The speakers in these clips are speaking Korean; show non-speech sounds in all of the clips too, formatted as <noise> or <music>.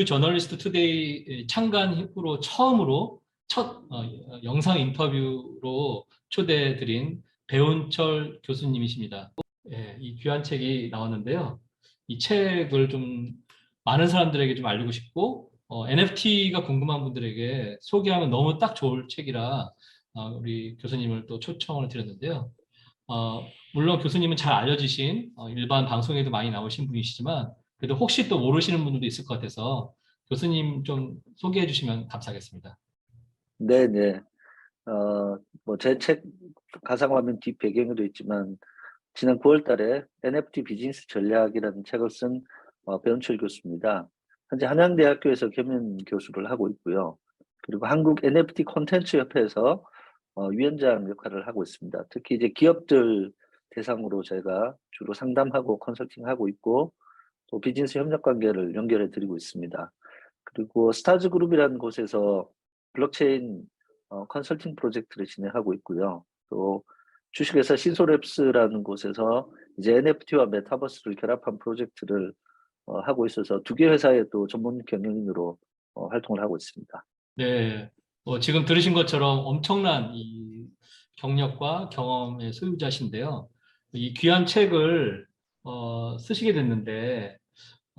뉴 저널리스트 투데이 창간 후로 처음으로 첫 어, 영상 인터뷰로 초대드린 배운철 교수님이십니다. 예, 이 귀한 책이 나왔는데요. 이 책을 좀 많은 사람들에게 좀 알리고 싶고 어, NFT가 궁금한 분들에게 소개하면 너무 딱 좋을 책이라 어, 우리 교수님을 또 초청을 드렸는데요. 어, 물론 교수님은 잘 알려지신 어, 일반 방송에도 많이 나오신 분이시지만 그래도 혹시 또 모르시는 분들도 있을 것 같아서 교수님 좀 소개해 주시면 감사하겠습니다. 네 네. 어, 뭐 제 책 가상화면 뒷 배경에도 있지만 지난 9월 달에 NFT 비즈니스 전략이라는 책을 쓴 어, 배은철 교수입니다. 현재 한양대학교에서 겸임 교수를 하고 있고요. 그리고 한국 NFT 콘텐츠 협회에서 어, 위원장 역할을 하고 있습니다. 특히 이제 기업들 대상으로 제가 주로 상담하고 컨설팅하고 있고 또 비즈니스 협력 관계를 연결해 드리고 있습니다. 그리고 스타즈 그룹이라는 곳에서 블록체인 어, 컨설팅 프로젝트를 진행하고 있고요. 또 주식회사 시소랩스라는 곳에서 이제 NFT와 메타버스를 결합한 프로젝트를 어, 하고 있어서 두 개 회사의 또 전문 경영인으로 어, 활동을 하고 있습니다. 네, 어, 지금 들으신 것처럼 엄청난 이 경력과 경험의 소유자신데요. 이 귀한 책을 어, 쓰시게 됐는데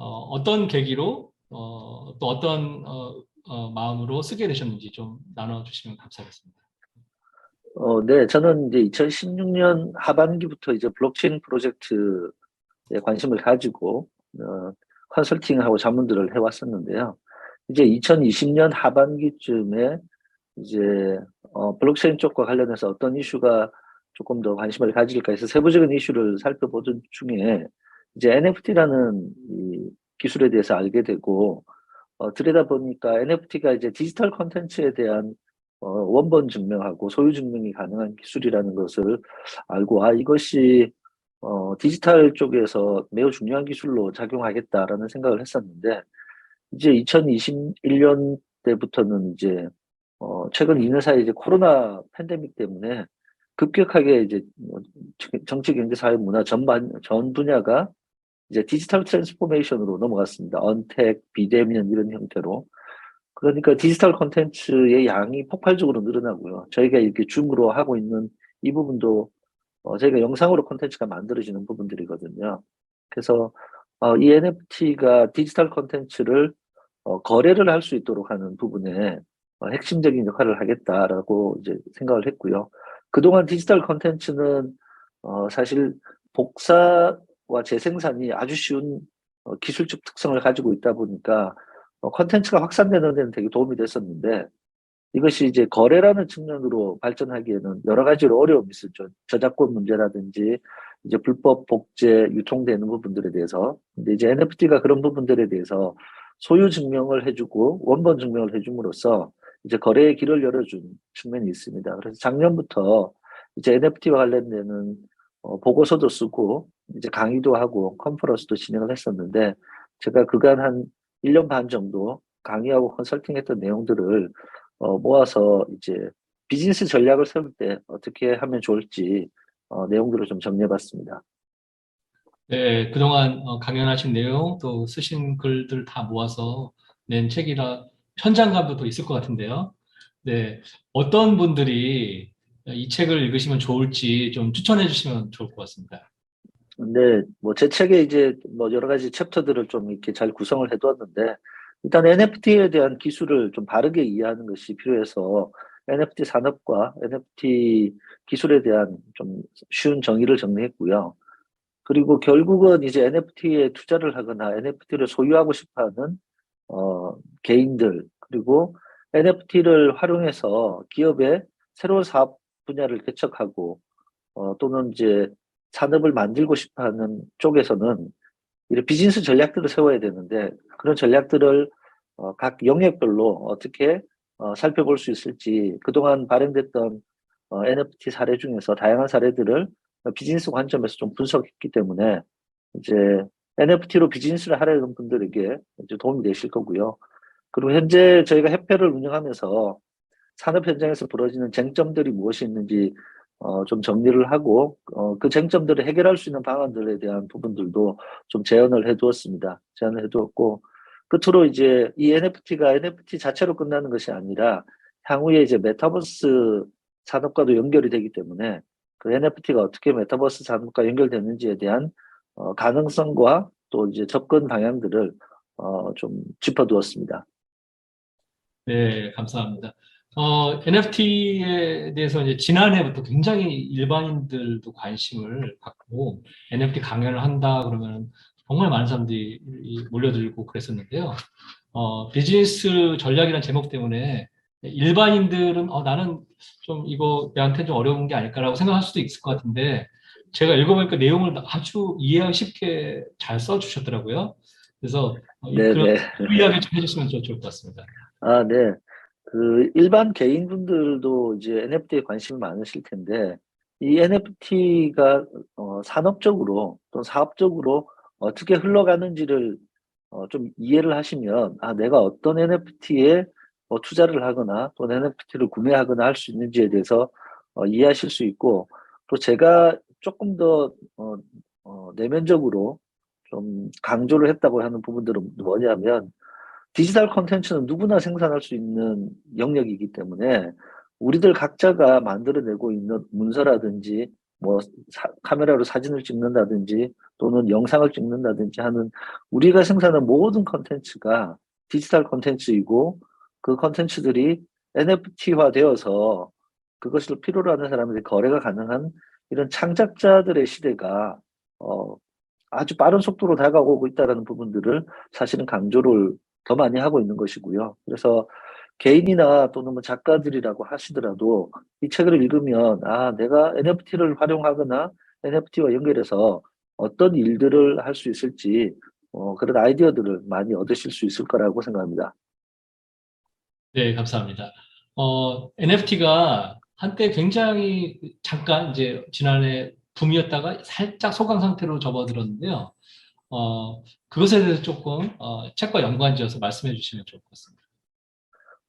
어, 떤 계기로 어, 또 어떤 어, 어, 마음으로 쓰게 되셨는지 좀 나눠주시면 감사하겠습니다. 어, 네, 저는 이제 2016년 하반기부터 이제 블록체인 프로젝트에 관심을 가지고 어, 컨설팅하고 자문들을 해왔었는데요. 이제 2020년 하반기쯤에 이제 어, 블록체인 쪽과 관련해서 어떤 이슈가 조금 더 관심을 가질까 해서 세부적인 이슈를 살펴보던 중에 이제 NFT라는 이 기술에 대해서 알게 되고 어, 들여다 보니까 NFT가 이제 디지털 콘텐츠에 대한 어, 원본 증명하고 소유 증명이 가능한 기술이라는 것을 알고 아 이것이 어, 디지털 쪽에서 매우 중요한 기술로 작용하겠다라는 생각을 했었는데 이제 2021년 때부터는 이제 어, 최근 2년 사이 이제 코로나 팬데믹 때문에 급격하게 이제 뭐 정치, 경제, 사회, 문화 전반 전 분야가 이제 디지털 트랜스포메이션으로 넘어갔습니다. 언택, 비대면 이런 형태로. 그러니까 디지털 콘텐츠의 양이 폭발적으로 늘어나고요. 저희가 이렇게 줌으로 하고 있는 이 부분도 어, 저희가 영상으로 콘텐츠가 만들어지는 부분들이거든요. 그래서 어, 이 NFT가 디지털 콘텐츠를 어, 거래를 할 수 있도록 하는 부분에 어, 핵심적인 역할을 하겠다라고 이제 생각을 했고요. 그동안 디지털 콘텐츠는 어, 사실 복사 와 재생산이 아주 쉬운 어, 기술적 특성을 가지고 있다 보니까 어, 콘텐츠가 확산되는 데는 되게 도움이 됐었는데 이것이 이제 거래라는 측면으로 발전하기에는 여러 가지로 어려움이 있었죠. 저작권 문제라든지 이제 불법 복제 유통되는 부분들에 대해서 근데 이제 NFT가 그런 부분들에 대해서 소유 증명을 해주고 원본 증명을 해줌으로써 이제 거래의 길을 열어준 측면이 있습니다. 그래서 작년부터 이제 NFT와 관련되는 어, 보고서도 쓰고 이제 강의도 하고 컨퍼런스도 진행을 했었는데 제가 그간 한 1년 반 정도 강의하고 컨설팅했던 내용들을 어, 모아서 이제 비즈니스 전략을 세울 때 어떻게 하면 좋을지 어, 내용들을 좀 정리해봤습니다. 네, 그동안 어, 강연하신 내용 또 쓰신 글들 다 모아서 낸 책이라 현장감도 더 있을 것 같은데요. 네, 어떤 분들이 이 책을 읽으시면 좋을지 좀 추천해 주시면 좋을 것 같습니다. 근데 뭐 제 책에 이제 뭐 여러 가지 챕터들을 좀 이렇게 잘 구성을 해두었는데 일단 NFT에 대한 기술을 좀 바르게 이해하는 것이 필요해서 NFT 산업과 NFT 기술에 대한 좀 쉬운 정의를 정리했고요. 그리고 결국은 이제 NFT에 투자를 하거나 NFT를 소유하고 싶어하는 어, 개인들 그리고 NFT를 활용해서 기업의 새로운 사업 분야를 개척하고 어, 또는 이제 산업을 만들고 싶어하는 쪽에서는 이런 비즈니스 전략들을 세워야 되는데 그런 전략들을 어, 각 영역별로 어떻게 어, 살펴볼 수 있을지 그동안 발행됐던 어, NFT 사례 중에서 다양한 사례들을 비즈니스 관점에서 좀 분석했기 때문에 이제 NFT로 비즈니스를 하려는 분들에게 이제 도움이 되실 거고요. 그리고 현재 저희가 협회를 운영하면서 산업 현장에서 벌어지는 쟁점들이 무엇이 있는지 어, 좀 정리를 하고 어, 그 쟁점들을 해결할 수 있는 방안들에 대한 부분들도 좀 제언을 해두었습니다. 제안을 해두었고 끝으로 이제 이 NFT가 NFT 자체로 끝나는 것이 아니라 향후에 이제 메타버스 산업과도 연결이 되기 때문에 그 NFT가 어떻게 메타버스 산업과 연결되는지에 대한 어, 가능성과 또 이제 접근 방향들을 어, 좀 짚어두었습니다. 네, 감사합니다. 어, NFT에 대해서 이제 지난해부터 굉장히 일반인들도 관심을 갖고 NFT 강연을 한다 그러면 정말 많은 사람들이 몰려들고 그랬었는데요. 어, 비즈니스 전략이라는 제목 때문에 일반인들은 어, 나는 좀 이거 내한테 좀 어려운 게 아닐까라고 생각할 수도 있을 것 같은데 제가 읽어보니까 내용을 아주 이해하기 쉽게 잘 써주셨더라고요. 그래서 어, 이- 네, 그런 네. 이야기 좀 해주시면 좀 좋을 것 같습니다. 아, 네. 그 일반 개인분들도 이제 NFT에 관심이 많으실 텐데 이 NFT가 어, 산업적으로 또는 사업적으로 어떻게 흘러가는지를 어, 좀 이해를 하시면 아, 내가 어떤 NFT에 뭐 투자를 하거나 또는 NFT를 구매하거나 할 수 있는지에 대해서 어, 이해하실 수 있고 또 제가 조금 더 어, 어, 내면적으로 좀 강조를 했다고 하는 부분들은 뭐냐면 디지털 콘텐츠는 누구나 생산할 수 있는 영역이기 때문에 우리들 각자가 만들어내고 있는 문서라든지 뭐 사- 카메라로 사진을 찍는다든지 또는 영상을 찍는다든지 하는 우리가 생산한 모든 콘텐츠가 디지털 콘텐츠이고 그 콘텐츠들이 NFT화 되어서 그것을 필요로 하는 사람들이 거래가 가능한 이런 창작자들의 시대가 어, 아주 빠른 속도로 다가오고 있다는 부분들을 사실은 강조를 더 많이 하고 있는 것이고요. 그래서 개인이나 또는 뭐 작가들이라고 하시더라도 이 책을 읽으면 아 내가 NFT를 활용하거나 NFT와 연결해서 어떤 일들을 할 수 있을지 어, 그런 아이디어들을 많이 얻으실 수 있을 거라고 생각합니다. 네, 감사합니다. 어, NFT가 한때 굉장히 잠깐 이제 지난해 붐이었다가 살짝 소강 상태로 접어들었는데요. 어, 그것에 대해서 조금 어, 책과 연관지어서 말씀해 주시면 좋을 것 같습니다.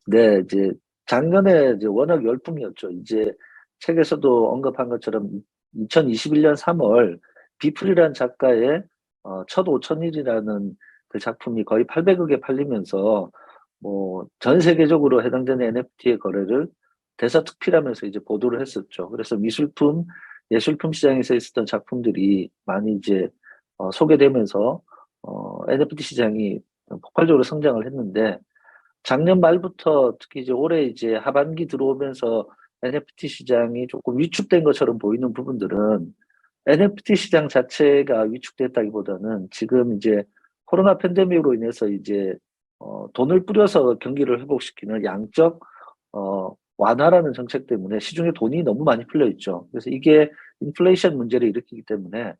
네, 이제 작년에 이제 워낙 열풍이었죠. 이제 책에서도 언급한 것처럼 2021년 3월 비플이라는 작가의 어, 첫 5천일이라는 그 작품이 거의 800억에 팔리면서 뭐 전 세계적으로 해당되는 NFT의 거래를 대서특필하면서 이제 보도를 했었죠. 그래서 미술품, 예술품 시장에서 있었던 작품들이 많이 이제 어, 소개되면서 어, NFT 시장이 폭발적으로 성장을 했는데 작년 말부터 특히 이제 올해 이제 하반기 들어오면서 NFT 시장이 조금 위축된 것처럼 보이는 부분들은 NFT 시장 자체가 위축됐다기보다는 지금 이제 코로나 팬데믹으로 인해서 이제 어, 돈을 뿌려서 경기를 회복시키는 양적 어, 완화라는 정책 때문에 시중에 돈이 너무 많이 풀려 있죠. 그래서 이게 인플레이션 문제를 일으키기 때문에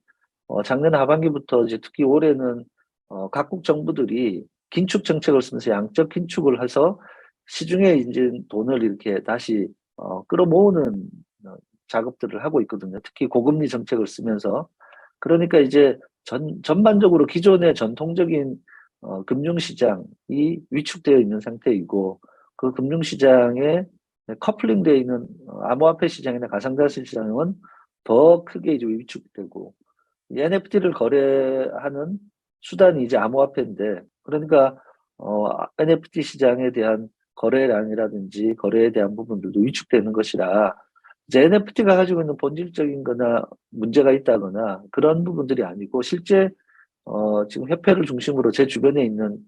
어, 작년 하반기부터 이제 특히 올해는 어, 각국 정부들이 긴축 정책을 쓰면서 양적 긴축을 해서 시중에 이제 돈을 이렇게 다시 어, 끌어모으는 어, 작업들을 하고 있거든요. 특히 고금리 정책을 쓰면서 그러니까 이제 전 전반적으로 기존의 전통적인 어, 금융시장이 위축되어 있는 상태이고 그 금융시장에 커플링되어 있는 어, 암호화폐 시장이나 가상자산 시장은 더 크게 이제 위축되고 이 NFT를 거래하는 수단이 이제 암호화폐인데 그러니까 어, NFT 시장에 대한 거래량이라든지 거래에 대한 부분들도 위축되는 것이라 이제 NFT가 가지고 있는 본질적인 거나 문제가 있다거나 그런 부분들이 아니고 실제 어, 지금 협회를 중심으로 제 주변에 있는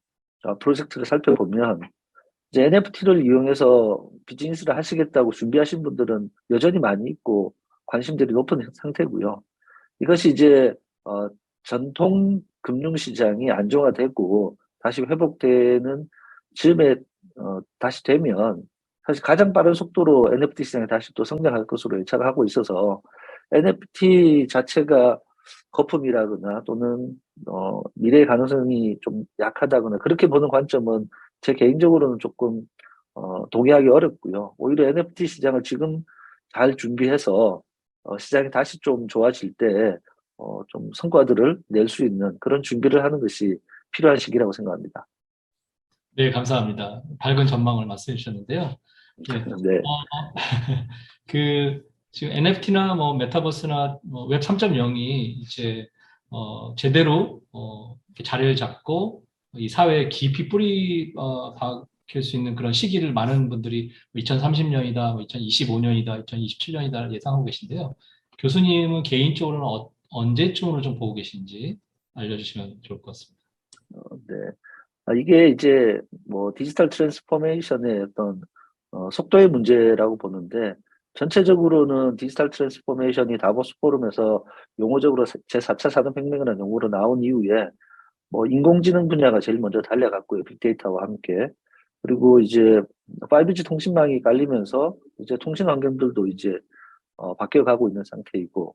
어, 프로젝트를 살펴보면 이제 NFT를 이용해서 비즈니스를 하시겠다고 준비하신 분들은 여전히 많이 있고 관심들이 높은 상태고요. 이것이 이제 어, 전통 금융시장이 안정화되고 다시 회복되는 즈음에 어, 다시 되면 사실 가장 빠른 속도로 NFT 시장이 다시 또 성장할 것으로 예측을 하고 있어서 NFT 자체가 거품이라거나 또는 어, 미래의 가능성이 좀 약하다거나 그렇게 보는 관점은 제 개인적으로는 조금 어, 동의하기 어렵고요. 오히려 NFT 시장을 지금 잘 준비해서 어, 시장이 다시 좀 좋아질 때 어, 좀 성과들을 낼 수 있는 그런 준비를 하는 것이 필요한 시기라고 생각합니다. 네, 감사합니다. 밝은 전망을 말씀해 주셨는데요. 네. 네, 어, <laughs> 그 지금 NFT나 뭐 메타버스나 뭐 웹 3.0이 이제 어, 제대로 어, 자리를 잡고 이 사회에 깊이 뿌리 어, 수 있는 그런 시기를 많은 분들이 2030년이다, 2025년이다, 2027년이다 예상하고 계신데요. 교수님은 개인적으로는 어, 언제쯤으로 좀 보고 계신지 알려주시면 좋을 것 같습니다. 어, 네. 아, 이게 이제 뭐 디지털 트랜스포메이션의 어떤 어, 속도의 문제라고 보는데 전체적으로는 디지털 트랜스포메이션이 다보스 포럼에서 용어적으로 제4차 산업혁명이라는 용어로 나온 이후에 뭐 인공지능 분야가 제일 먼저 달려갔고요. 빅데이터와 함께. 그리고 이제 5G 통신망이 깔리면서 이제 통신 환경들도 이제 어, 바뀌어가고 있는 상태이고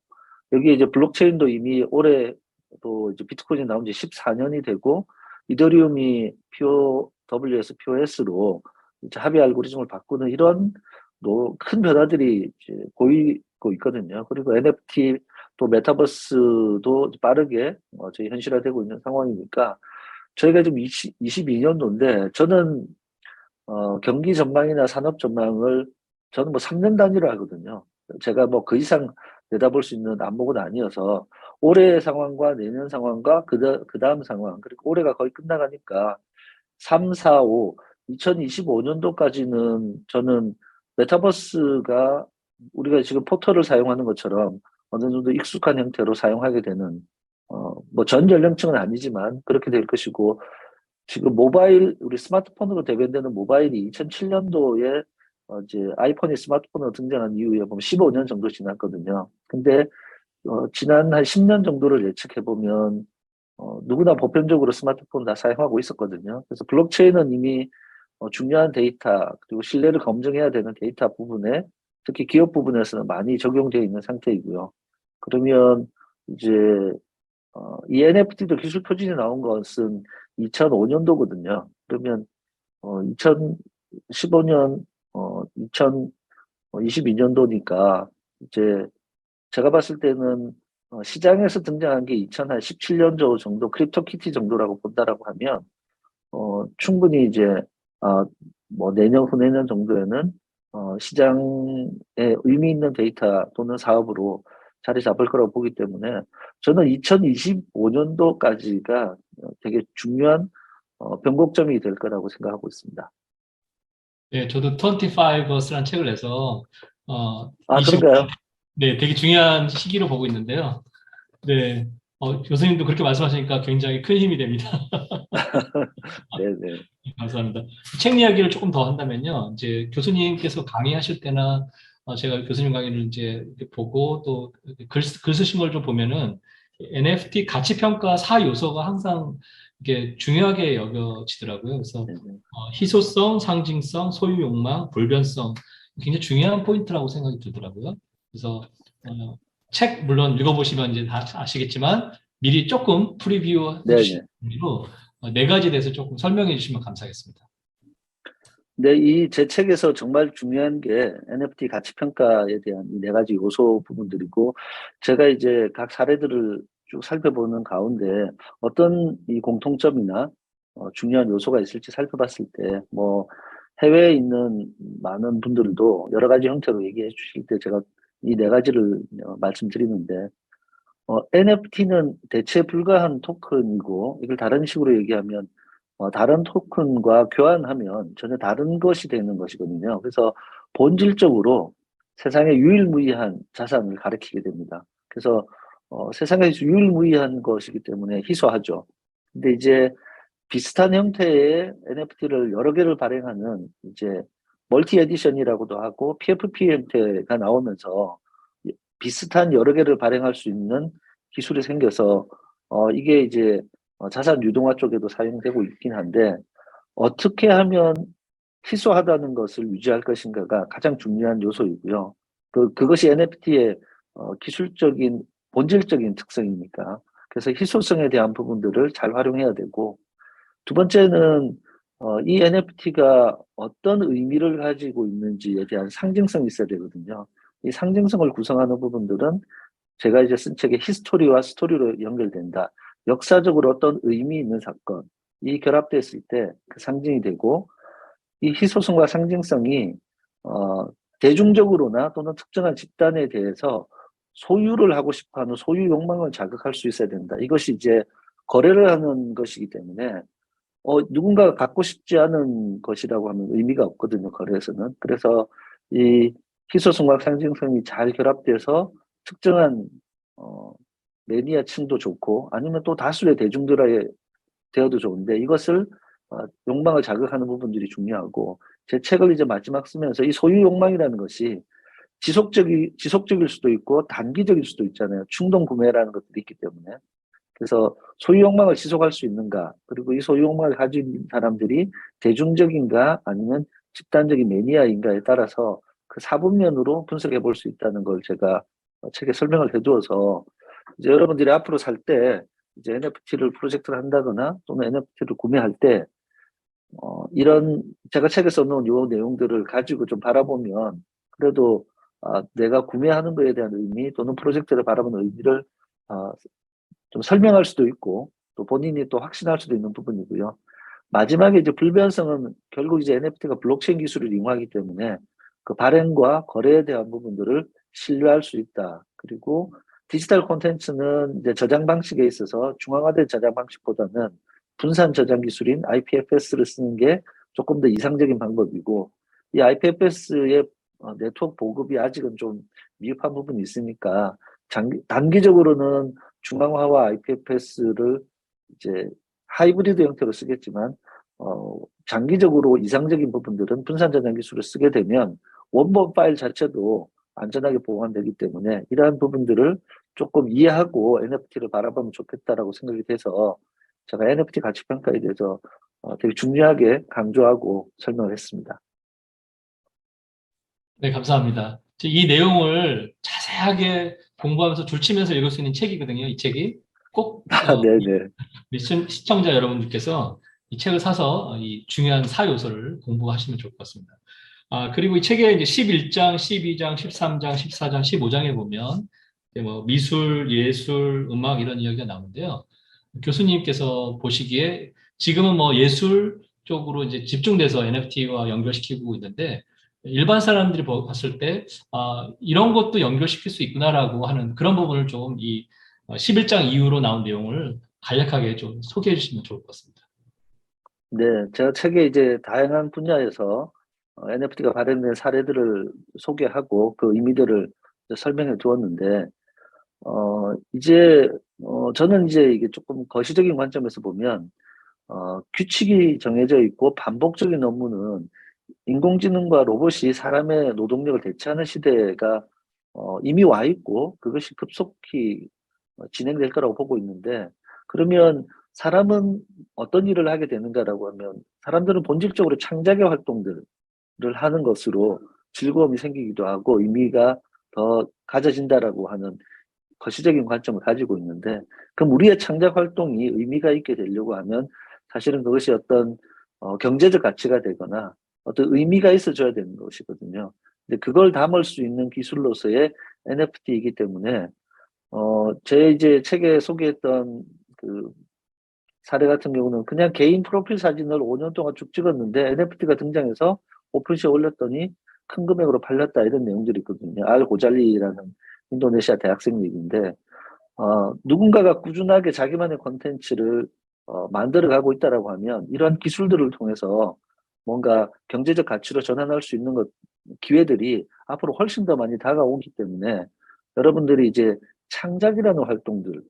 여기에 이제 블록체인도 이미 올해 또 이제 비트코인이 나온 지 14년이 되고 이더리움이 POWS, POS로 이제 합의 알고리즘을 바꾸는 이런 노- 큰 변화들이 이제 보이고 있거든요. 그리고 NFT 또 메타버스도 빠르게 어, 저희 현실화되고 있는 상황이니까 저희가 지금 20, 22년도인데 저는 어, 경기 전망이나 산업 전망을 저는 뭐 3년 단위로 하거든요. 제가 뭐 그 이상 내다볼 수 있는 안목은 아니어서 올해 상황과 내년 상황과 그, 그 다음 상황, 그리고 올해가 거의 끝나가니까 3, 4, 5, 2025년도까지는 저는 메타버스가 우리가 지금 포털을 사용하는 것처럼 어느 정도 익숙한 형태로 사용하게 되는, 어, 뭐 전 연령층은 아니지만 그렇게 될 것이고, 지금 모바일, 우리 스마트폰으로 대변되는 모바일이 2007년도에 어, 이제 아이폰이 스마트폰으로 등장한 이후에 보면 15년 정도 지났거든요. 근데 어, 지난 한 10년 정도를 예측해 보면 어, 누구나 보편적으로 스마트폰 다 사용하고 있었거든요. 그래서 블록체인은 이미 어, 중요한 데이터 그리고 신뢰를 검증해야 되는 데이터 부분에 특히 기업 부분에서는 많이 적용되어 있는 상태이고요. 그러면 이제 어, 이 NFT도 기술 표준이 나온 것은 2005년도거든요. 그러면 어, 2015년 어, 2022년도니까 이제 제가 봤을 때는 어, 시장에서 등장한 게 2017년도 정도 크립토 키티 정도라고 본다라고 하면 어, 충분히 이제 아, 뭐 내년 후내년 정도에는 어, 시장에 의미 있는 데이터 또는 사업으로 자리 잡을 거라고 보기 때문에 저는 2025년도까지가 되게 중요한 어, 변곡점이 될 거라고 생각하고 있습니다. 네, 저도 25버스라는 책을 내서 어, 아, 25 그런가요? 네, 되게 중요한 시기로 보고 있는데요. 네, 어, 교수님도 그렇게 말씀하시니까 굉장히 큰 힘이 됩니다. 네 네. <laughs> 감사합니다. 책 이야기를 조금 더 한다면요. 이제 교수님께서 강의하실 때나 어, 제가 교수님 강의를 이제 보고 또 글, 글 쓰신 걸 좀 보면은 NFT 가치 평가 사 요소가 항상 이게 중요하게 여겨지더라고요. 그래서 네네. 어, 희소성, 상징성, 소유 욕망, 불변성 굉장히 중요한 포인트라고 생각이 들더라고요. 그래서 어, 책 물론 읽어보시면 이제 다 아시겠지만 미리 조금 프리뷰 네네. 해주시는 의미로 어, 네 가지에 대해서 조금 설명해 주시면 감사하겠습니다. 네, 이제 책에서 정말 중요한 게 NFT 가치 평가에 대한 이 네 가지 요소 부분들이고 제가 이제 각 사례들을 쭉 살펴보는 가운데 어떤 이 공통점이나 어, 중요한 요소가 있을지 살펴봤을 때 뭐 해외에 있는 많은 분들도 여러 가지 형태로 얘기해 주실 때 제가 이 네 가지를 어, 말씀드리는데 어, NFT는 대체 불가한 토큰이고 이걸 다른 식으로 얘기하면 어, 다른 토큰과 교환하면 전혀 다른 것이 되는 것이거든요. 그래서 본질적으로 세상에 유일무이한 자산을 가리키게 됩니다. 그래서 어, 세상에서 유일무이한 것이기 때문에 희소하죠. 근데 이제 비슷한 형태의 NFT를 여러 개를 발행하는 이제 멀티 에디션이라고도 하고 PFP 형태가 나오면서 비슷한 여러 개를 발행할 수 있는 기술이 생겨서 어, 이게 이제 어, 자산 유동화 쪽에도 사용되고 있긴 한데 어떻게 하면 희소하다는 것을 유지할 것인가가 가장 중요한 요소이고요. 그 그것이 NFT의 어, 기술적인 본질적인 특성이니까 그래서 희소성에 대한 부분들을 잘 활용해야 되고 두 번째는 어, 이 NFT가 어떤 의미를 가지고 있는지에 대한 상징성이 있어야 되거든요. 이 상징성을 구성하는 부분들은 제가 이제 쓴 책의 히스토리와 스토리로 연결된다. 역사적으로 어떤 의미 있는 사건, 이 결합됐을 때 그 상징이 되고, 이 희소성과 상징성이, 어, 대중적으로나 또는 특정한 집단에 대해서 소유를 하고 싶어하는 소유 욕망을 자극할 수 있어야 된다. 이것이 이제 거래를 하는 것이기 때문에 어, 누군가가 갖고 싶지 않은 것이라고 하면 의미가 없거든요. 거래에서는. 그래서 이 희소성과 상징성이 잘 결합돼서 특정한 어, 매니아층도 좋고 아니면 또 다수의 대중들에 되어도 좋은데 이것을 어, 욕망을 자극하는 부분들이 중요하고 제 책을 이제 마지막 쓰면서 이 소유 욕망이라는 것이 지속적이 지속적일 수도 있고 단기적일 수도 있잖아요. 충동 구매라는 것들이 있기 때문에 그래서 소유 욕망을 지속할 수 있는가 그리고 이 소유 욕망을 가진 사람들이 대중적인가 아니면 집단적인 매니아인가에 따라서 그 사분면으로 분석해 볼 수 있다는 걸 제가 어, 책에 설명을 해두어서 이제 여러분들이 앞으로 살 때 이제 NFT를 프로젝트를 한다거나 또는 NFT를 구매할 때 어, 이런 제가 책에 써놓은 요 내용들을 가지고 좀 바라보면 그래도 아, 내가 구매하는 거에 대한 의미 또는 프로젝트를 바라보는 의미를 아, 좀 설명할 수도 있고 또 본인이 또 확신할 수도 있는 부분이고요. 마지막에 이제 불변성은 결국 이제 NFT가 블록체인 기술을 이용하기 때문에 그 발행과 거래에 대한 부분들을 신뢰할 수 있다. 그리고 디지털 콘텐츠는 이제 저장 방식에 있어서 중앙화된 저장 방식보다는 분산 저장 기술인 IPFS를 쓰는 게 조금 더 이상적인 방법이고 이 IPFS의 어, 네트워크 보급이 아직은 좀 미흡한 부분이 있으니까 장기, 단기적으로는 중앙화와 IPFS를 이제 하이브리드 형태로 쓰겠지만 어, 장기적으로 이상적인 부분들은 분산 저장 기술을 쓰게 되면 원본 파일 자체도 안전하게 보관되기 때문에 이러한 부분들을 조금 이해하고 NFT를 바라보면 좋겠다라고 생각이 돼서 제가 NFT 가치 평가에 대해서 어, 되게 중요하게 강조하고 설명을 했습니다. 네, 감사합니다. 이 내용을 자세하게 공부하면서 줄치면서 읽을 수 있는 책이거든요. 이 책이 꼭 <laughs> 아, 어, 네네. 우리 시- 시청자 여러분들께서 이 책을 사서 이 중요한 사 요소를 공부하시면 좋을 것 같습니다. 아, 그리고 이 책에 이제 11장, 12장, 13장, 14장, 15장에 보면 뭐 미술, 예술, 음악 이런 이야기가 나오는데요. 교수님께서 보시기에 지금은 뭐 예술 쪽으로 이제 집중돼서 NFT와 연결시키고 있는데 일반 사람들이 보- 봤을 때 아, 이런 것도 연결시킬 수 있구나라고 하는 그런 부분을 좀이 11장 이후로 나온 내용을 간략하게 좀 소개해 주시면 좋을 것 같습니다. 네, 제가 책에 이제 다양한 분야에서 NFT가 발행된 사례들을 소개하고 그 의미들을 설명해 두었는데, 어, 이제, 어, 저는 이제 이게 조금 거시적인 관점에서 보면, 어, 규칙이 정해져 있고 반복적인 업무는 인공지능과 로봇이 사람의 노동력을 대체하는 시대가 어, 이미 와 있고 그것이 급속히 어, 진행될 거라고 보고 있는데 그러면 사람은 어떤 일을 하게 되는가라고 하면 사람들은 본질적으로 창작의 활동들을 하는 것으로 즐거움이 생기기도 하고 의미가 더 가져진다라고 하는 거시적인 관점을 가지고 있는데 그럼 우리의 창작 활동이 의미가 있게 되려고 하면 사실은 그것이 어떤 어, 경제적 가치가 되거나 어떤 의미가 있어줘야 되는 것이거든요. 근데 그걸 담을 수 있는 기술로서의 NFT이기 때문에 어, 제 이제 책에 소개했던 그 사례 같은 경우는 그냥 개인 프로필 사진을 5년 동안 쭉 찍었는데 NFT가 등장해서 오픈시에 올렸더니 큰 금액으로 팔렸다 이런 내용들이 있거든요. 알 고잘리라는 인도네시아 대학생 얘기인데 어, 누군가가 꾸준하게 자기만의 콘텐츠를 어, 만들어 가고 있다라고 하면 이러한 기술들을 통해서 뭔가 경제적 가치로 전환할 수 있는 것 기회들이 앞으로 훨씬 더 많이 다가오기 때문에 여러분들이 이제 창작이라는 활동들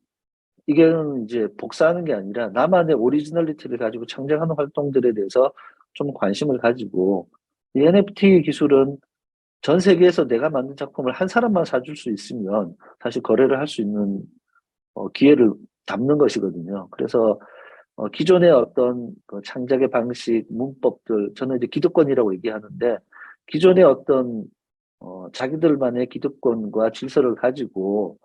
이게는 이제 복사하는 게 아니라 나만의 오리지널리티를 가지고 창작하는 활동들에 대해서 좀 관심을 가지고 이 NFT 기술은 전 세계에서 내가 만든 작품을 한 사람만 사줄 수 있으면 사실 거래를 할 수 있는 어, 기회를 담는 것이거든요. 그래서 어, 기존의 어떤 그 창작의 방식, 문법들, 저는 이제 기득권이라고 얘기하는데 기존의 어떤 어, 자기들만의 기득권과 질서를 가지고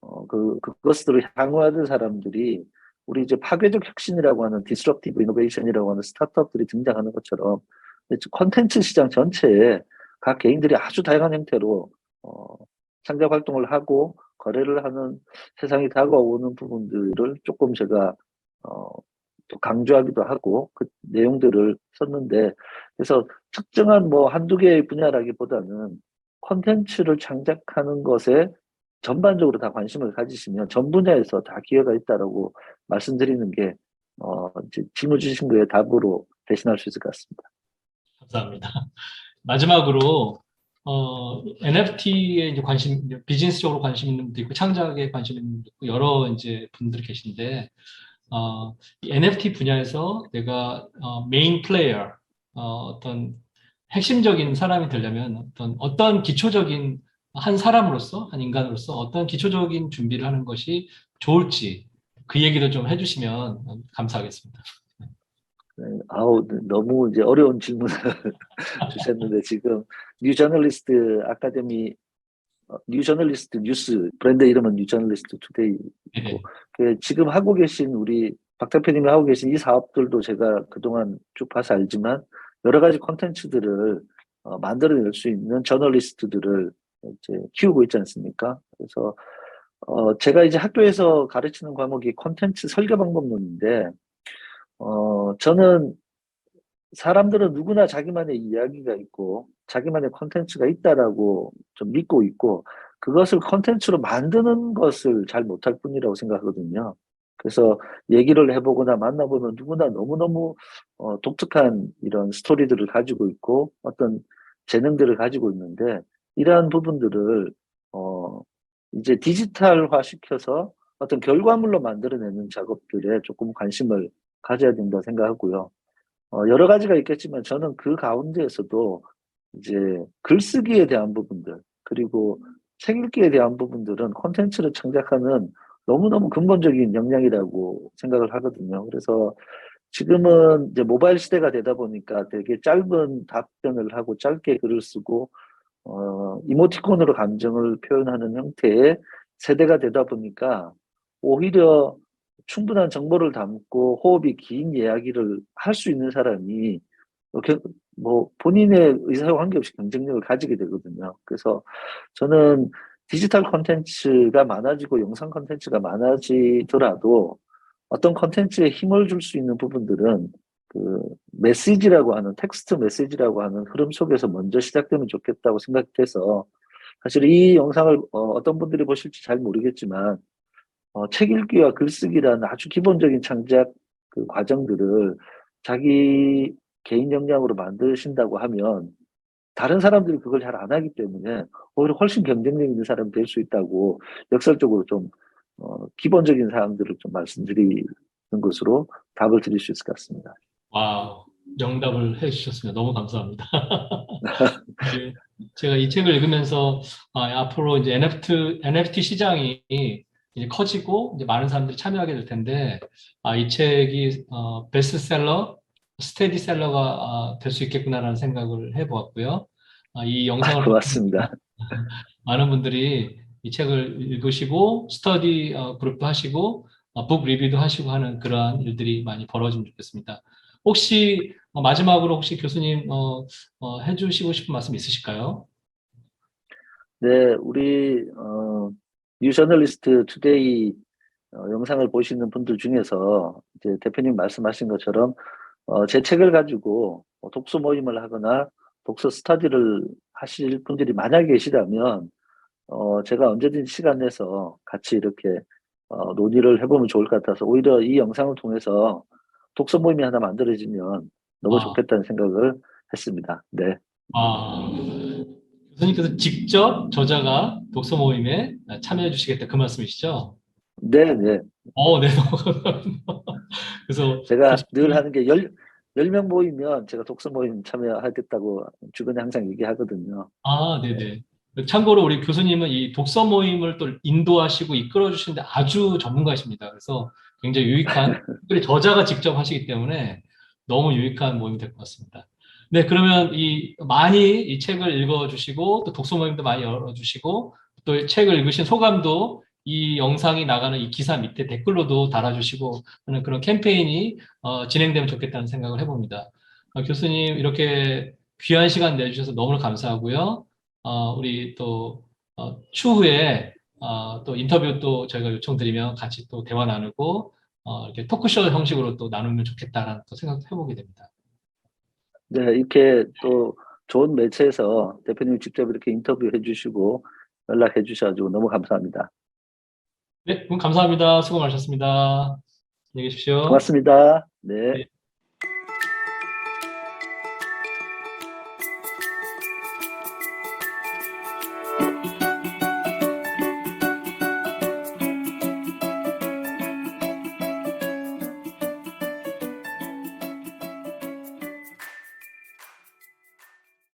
어, 그, 그것들을 향유하는 사람들이 우리 이제 파괴적 혁신이라고 하는 디스럽티브 이노베이션이라고 하는 스타트업들이 등장하는 것처럼 콘텐츠 시장 전체에 각 개인들이 아주 다양한 형태로 어, 창작 활동을 하고 거래를 하는 세상이 다가오는 부분들을 조금 제가 어, 또 강조하기도 하고 그 내용들을 썼는데 그래서 특정한 뭐 한두 개의 분야라기보다는 콘텐츠를 창작하는 것에 전반적으로 다 관심을 가지시면 전 분야에서 다 기회가 있다라고 말씀드리는 게 어, 이제 질문 주신 거에 답으로 대신할 수 있을 것 같습니다. 감사합니다. 마지막으로 어, NFT에 이제 관심, 비즈니스적으로 관심 있는 분도 있고 창작에 관심 있는 분도 있고 여러 이제 분들이 계신데 어, 이 NFT 분야에서 내가 어, 메인 플레이어 어, 어떤 핵심적인 사람이 되려면 어떤 어떤 기초적인 한 사람으로서 한 인간으로서 어떤 기초적인 준비를 하는 것이 좋을지 그 얘기도 좀 해주시면 감사하겠습니다. 네, 아우 너무 이제 어려운 질문을 <laughs> 주셨는데 지금 뉴 저널리스트 아카데미 어, 뉴 저널리스트 뉴스 브랜드 이름은 뉴 저널리스트 투데이 네. 그 지금 하고 계신 우리 박 대표님이 하고 계신 이 사업들도 제가 그동안 쭉 봐서 알지만 여러 가지 콘텐츠들을 어, 만들어낼 수 있는 저널리스트들을 이제 키우고 있지 않습니까? 그래서 어, 제가 이제 학교에서 가르치는 과목이 콘텐츠 설계 방법론인데 어, 저는 사람들은 누구나 자기만의 이야기가 있고 자기만의 콘텐츠가 있다라고 좀 믿고 있고 그것을 콘텐츠로 만드는 것을 잘 못할 뿐이라고 생각하거든요. 그래서 얘기를 해보거나 만나보면 누구나 너무너무 어, 독특한 이런 스토리들을 가지고 있고 어떤 재능들을 가지고 있는데 이러한 부분들을 어, 이제 디지털화 시켜서 어떤 결과물로 만들어내는 작업들에 조금 관심을 가져야 된다 생각하고요. 어, 여러 가지가 있겠지만 저는 그 가운데에서도 이제 글쓰기에 대한 부분들 그리고 책 읽기에 대한 부분들은 콘텐츠를 창작하는 너무너무 근본적인 역량이라고 생각을 하거든요. 그래서 지금은 이제 모바일 시대가 되다 보니까 되게 짧은 답변을 하고 짧게 글을 쓰고 어, 이모티콘으로 감정을 표현하는 형태의 세대가 되다 보니까 오히려 충분한 정보를 담고 호흡이 긴 이야기를 할 수 있는 사람이 이렇게 뭐 본인의 의사와 관계없이 경쟁력을 가지게 되거든요. 그래서 저는 디지털 콘텐츠가 많아지고 영상 콘텐츠가 많아지더라도 어떤 콘텐츠에 힘을 줄 수 있는 부분들은 그 메시지라고 하는 텍스트 메시지라고 하는 흐름 속에서 먼저 시작되면 좋겠다고 생각해서 사실 이 영상을 어, 떤 분들이 보실지 잘 모르겠지만 어, 책 읽기와 글쓰기라는 아주 기본적인 창작 그 과정들을 자기 개인 역량으로 만드신다고 하면 다른 사람들이 그걸 잘 안 하기 때문에 오히려 훨씬 경쟁력 있는 사람이 될 수 있다고 역설적으로 좀 어, 기본적인 사항들을 좀 말씀드리는 것으로 답을 드릴 수 있을 것 같습니다. 와우, 명답을 해주셨습니다. 너무 감사합니다. <laughs> 네, 제가 이 책을 읽으면서 아, 앞으로 이제 NFT, NFT 시장이 이제 커지고 이제 많은 사람들이 참여하게 될 텐데 아, 이 책이 어, 베스트셀러, 스테디셀러가 아, 될수 있겠구나라는 생각을 해보았고요. 아, 이 영상을 <laughs> 고맙습니다. <laughs> 많은 분들이 이 책을 읽으시고 스터디 어, 그룹도 하시고 어, 북 리뷰도 하시고 하는 그러한 일들이 많이 벌어지면 좋겠습니다. 혹시 어, 마지막으로 혹시 교수님 어, 어, 해주시고 싶은 말씀 있으실까요? 네, 우리 어, 뉴 저널리스트 투데이 어, 영상을 보시는 분들 중에서 이제 대표님 말씀하신 것처럼 어, 제 책을 가지고 뭐 독서 모임을 하거나 독서 스터디를 하실 분들이 만약에 계시다면 어, 제가 언제든지 시간 내서 같이 이렇게 어, 논의를 해보면 좋을 것 같아서 오히려 이 영상을 통해서 독서 모임이 하나 만들어지면 너무 아. 좋겠다는 생각을 했습니다. 네. 아, 교수님께서 직접 저자가 독서 모임에 참여해 주시겠다 그 말씀이시죠? 네, 네. 어, 네. <laughs> 그래서 제가 늘 하는 게 열, 10명 모이면 제가 독서 모임 참여하겠다고 주변에 항상 얘기하거든요. 아, 네네. 참고로 우리 교수님은 이 독서 모임을 또 인도하시고 이끌어 주시는데 아주 전문가이십니다. 그래서 굉장히 유익한, 저자가 직접 하시기 때문에 너무 유익한 모임이 될 것 같습니다. 네, 그러면 이 많이 이 책을 읽어 주시고 또 독서 모임도 많이 열어 주시고 또 책을 읽으신 소감도 이 영상이 나가는 이 기사 밑에 댓글로도 달아주시고 하는 그런 캠페인이 어, 진행되면 좋겠다는 생각을 해봅니다. 어, 교수님 이렇게 귀한 시간 내주셔서 너무 감사하고요. 어, 우리 또 어, 추후에 어, 또 인터뷰 또 저희가 요청드리면 같이 또 대화 나누고 어, 이렇게 토크쇼 형식으로 또 나누면 좋겠다라는 또 생각도 해보게 됩니다. 네, 이렇게 또 좋은 매체에서 대표님 직접 이렇게 인터뷰해 주시고 연락해 주셔가지고 너무 감사합니다. 네, 감사합니다. 수고 많으셨습니다. 안녕히 계십시오. 고맙습니다. 네. 네.